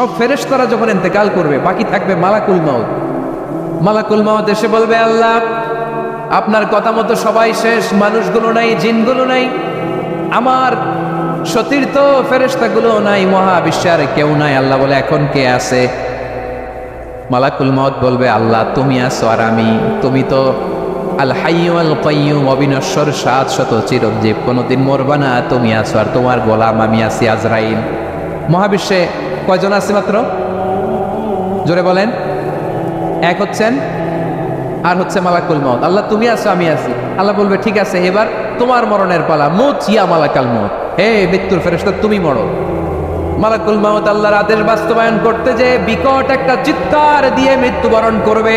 সব ফেরেশতারা যখন ইন্তেকাল করবে, বাকি থাকবে মালাকুল মাউত। মালাকুল মাউত এসে বলবে, আল্লাহ, আপনার কথা মতো সবাই শেষ, মানুষগুলো নাই, জিনগুলো নাই। আমার সতীর্থ ফেরেশতাগুলো নাই, মহাবিশ্বের কেউ নাই। আল্লাহ বলে, এখন কে আছে? মালাকুল মত বলবে, আল্লাহ, তুমি আছো আর আমি। তুমি তো আল হাইয়ু আল কাইয়ুম অবিনশ্বর সাত শত চিরঞ্জীব। কোনোদিন মরবা না, তুমি আছো আর তোমার গোলাম আমি আছি আজরাইল। মহাবিশ্বে কয়জন আছে মাত্র? জোরে বলেন। এক হচ্ছেন, আর হচ্ছে মালাকুল মত আল্লাহ, তুমি আছো, আমি আছি। আল্লাহ বলবে, ঠিক আছে, এবার তোমার মরণের পালা। মুচ ইয়া মালাকাল মত হে মৃত্যুর ফেরেশতা, তুমি মরো। মালাকুল মত আল্লাহর আদেশ বাস্তবায়ন করতে যে বিকট একটা চিৎকার দিয়ে মৃত্যুবরণ করবে।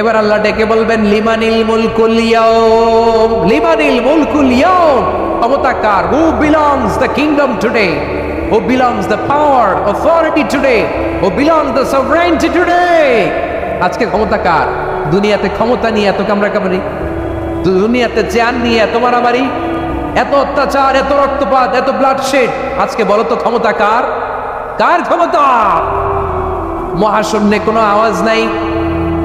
এবার আল্লাহ ডেকে বলবেন, লিমানিল মুলকুল লিমানিল মুলকুল ইয়াউম ক্ষমতা who belongs the kingdom today who belongs the power authority today who belongs the sovereignty today আজকে ক্ষমতা কার দুনিয়াতে ক্ষমতা নিয়ে এত কামড়া কামড়ি দুনিয়াতে চেয়ার নিয়ে এত মারামারি, এত অত্যাচার, এত রক্তপাত, এত ব্লাডশেড আজকে বলো তো ক্ষমতা কার কার ক্ষমতা? মহাশূন্যে কোনো আওয়াজ নাই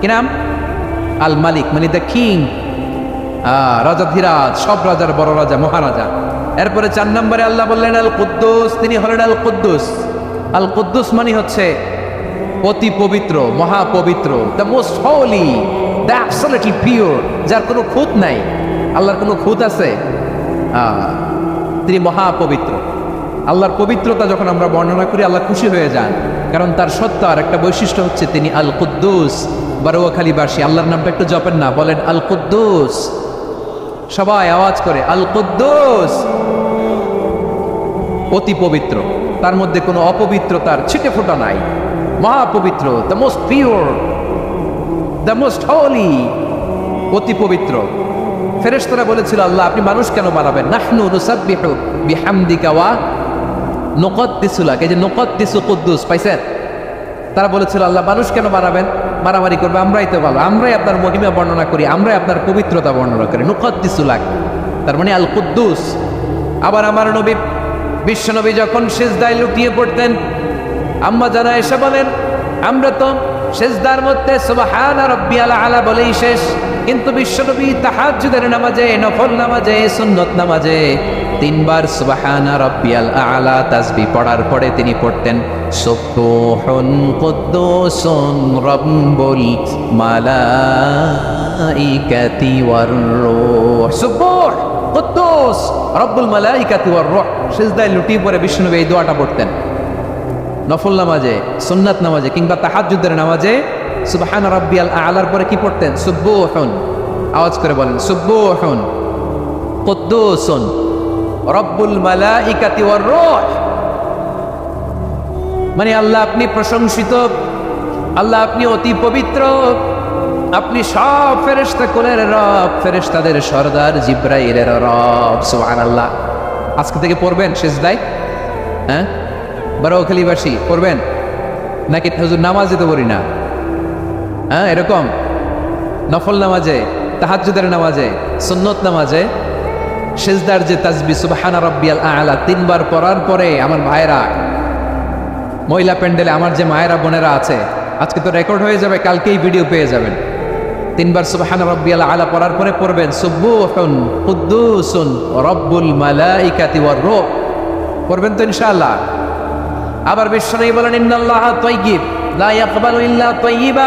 কি নাম? আল মালিক মানে দ্য কিং রাজাধিরাজ সব রাজার বড় রাজা, মহারাজা। এরপরে চার নম্বরে আল্লাহ বললেন, আল কুদ্দুস তিনি হলেন আল কুদ্দুস। আল কুদ্দুস মানে হচ্ছে অতি পবিত্র, মহাপবিত্র the most holy the absolutely pure যার কোনো খুঁত নাই। আল্লাহর কোনো খুঁত আছে? তিনি মহাপবিত্র। আল্লাহর পবিত্রতা যখন আমরা বর্ণনা করি, আল্লাহ খুশি হয়ে যান। কারণ তার সত্তার একটা বৈশিষ্ট্য হচ্ছে তিনি আল কুদ্দুস। বারোয়াখালীবাসী আল্লাহর নামটা একটু জপেন না, বলেন আল কুদ্দুস সবাই আওয়াজ করে আল কুদ্দুস অতি পবিত্র, তার মধ্যে কোনো অপবিত্রতার ছিটে ফোটা নাই। মহাপবিত্র the most pure the most holy অতি পবিত্র। ফেরেশতারা বলেছিল, আল্লাহ, আপনি মানুষ কেন বানাবেন? নাহনু নুসাব্বিহু বিহামদিকা ওয়া নুকদ্দিসুলাক। এই যে নুকদ্দিসু কুদ্দুস, পাইছেন? তারা বলেছিল, আল্লাহ, মানুষ কেন বানাবেন? মারামারি করবে, আমরাই তো ভালো। আমরাই আপনার মহিমা বর্ণনা করি, আমরাই আপনার পবিত্রতা বর্ণনা করি। নুকদ্দিসুলাক তার মানে আল কুদ্দুস আবার আমার নবী বিশ্বনবী যখন সেজদায় লুটিয়ে পড়তেন, আম্মা জানা এসে বলেন, আমরা তো সেজদার মধ্যে সুবহান রাব্বিয়াল আলা বলেই শেষ। কিন্তু বিশ্বনবী তাহাজ্জুদের নামাজে, নফল নামাজে, সুন্নত নামাজে তিনবার সুবহান রাব্বিয়াল আলা তাসবিহ পড়ার পরে তিনি পড়তেন, সুবহুন কুদ্দুসুন রাব্বুল মালাইকাতি ওয়ার রূহ। সুবহ কুদ্দুস রব্বুল মালাইকাতি ওয়ার রূহ। সিজদায় লুটিয়ে পড়ে বিষ্ণুনবী এই দোয়াটা পড়তেন। নফল নামাজে, সুন্নাত নামাজে কিংবা তাহাজ্জুদের নামাজে সুবহান রাব্বিয়াল আলার পরে কি পড়তেন? সুব্বুহুন আওয়াজ করে বলেন সুব্বুহুন কুদ্দুসুন রব্বুল মালাইকাতি ওয়ার রূহ। মানে আল্লাহ আপনি প্রশংসিত, আল্লাহ আপনি অতি পবিত্র, আপনি সব ফেরেশতা কোলের রব, ফেরেশতাদের সর্দার জিব্রাইলের রব, সুবহানাল্লাহ। আজকে থেকে পড়বেন সেজদায়? হ্যাঁ? বারোখালীবাসী পড়বেন? নাকি হুজুর নামাজ দিতে পারি না? হ্যাঁ এরকম? নফল নামাজে, তাহাজ্জুদের নামাজে, সুন্নত নামাজে সেজদার যে তাজবি, সুবহানা রব্বিয়াল আলা, তিনবার পড়ার পরে আমার ভাইরা মহিলা প্যান্ডেলে আমার যে মায়েরা, বোনেরা আছে, আজকে তো রেকর্ড হয়ে যাবে, কালকেই ভিডিও পেয়ে যাবেন। তিনবার সুবহান রব্বিয়াল আলা পড়ার পরে পড়বেন সুব্বুহুন কুদ্দুসুন রব্বুল মালাইকাতি ওয়ার রূহ। পড়বেন তো ইনশাআল্লাহ। আবার বিশ্বনবী বলেন, ইন্নাল্লাহ তাইয়্যিব, লা ইয়াকবালু ইল্লা তাইয়্যিবা।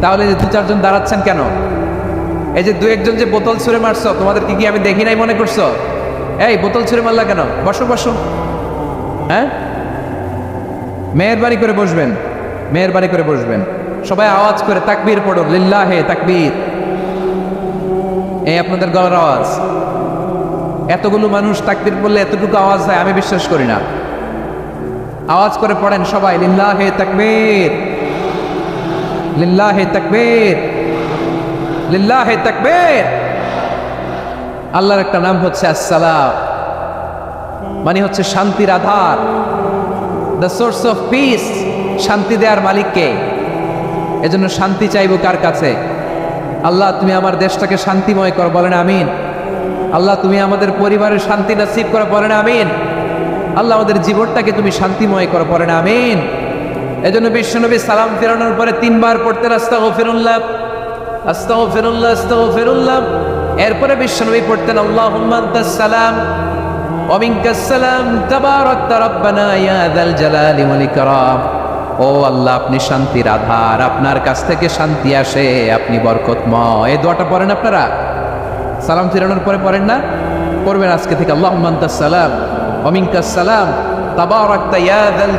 তাহলে যে দু, চারজন দাঁড়াচ্ছেন কেন? এই যে দু, একজন যে বোতল ছুঁড়ে মারছো তোমাদেরকে কি কি আমি দেখি নাই মনে করছ? এই, বোতল ছুঁড়ে মারলা কেন? বসো বসো। হ্যাঁ? মেয়ের বাড়ি করে বসবেন। মেয়ের বাড়ি করে বসবেন। সবাই আওয়াজ করে, তাকবীর পড়ো লিল্লাহে তাকবীর। এই আপনাদের গলার আওয়াজ। এতগুলো মানুষ তাকবীর বললে এতটুকু আওয়াজ হয় আমি বিশ্বাস করি না। আওয়াজ করে পড়েন সবাই, লিল্লাহে তাকবীর। লিল্লাহে তাকবীর লিল্লাহে তাকবীর। আল্লাহর একটা নাম হচ্ছে আসসালাম মানে হচ্ছে শান্তির আধার। দ্য সোর্স অফ পিস শান্তি দেওয়ার মালিককে। এজন্য শান্তি চাইব কার কাছে? আল্লাহ, তুমি আমার দেশটাকে শান্তিময় কর, বলেন আমিন। আল্লাহ, তুমি আমাদের পরিবারের শান্তি নসিব করে, বলেন আমিন। আল্লাহ, আমাদের জীবনটাকে তুমি শান্তিময় করো পড়েন আমিন। এজন্য বিশ্বনবী সালাম ফেরানোর পরে তিনবার পড়তেন আস্তা ও ফেরুল্লাহ আস্তা ও ফেরুল্লাহ আস্তা ও ফেরুল্লাহ এরপরে বিশ্বনবী পড়তেন আল্লাহ সালাম ও আল্লাহ, আপনি আপনার কাছ থেকে শান্তি আসে, আপনি পড়েন আপনারা? সালাম পরে পড়েন না? সালাম যাল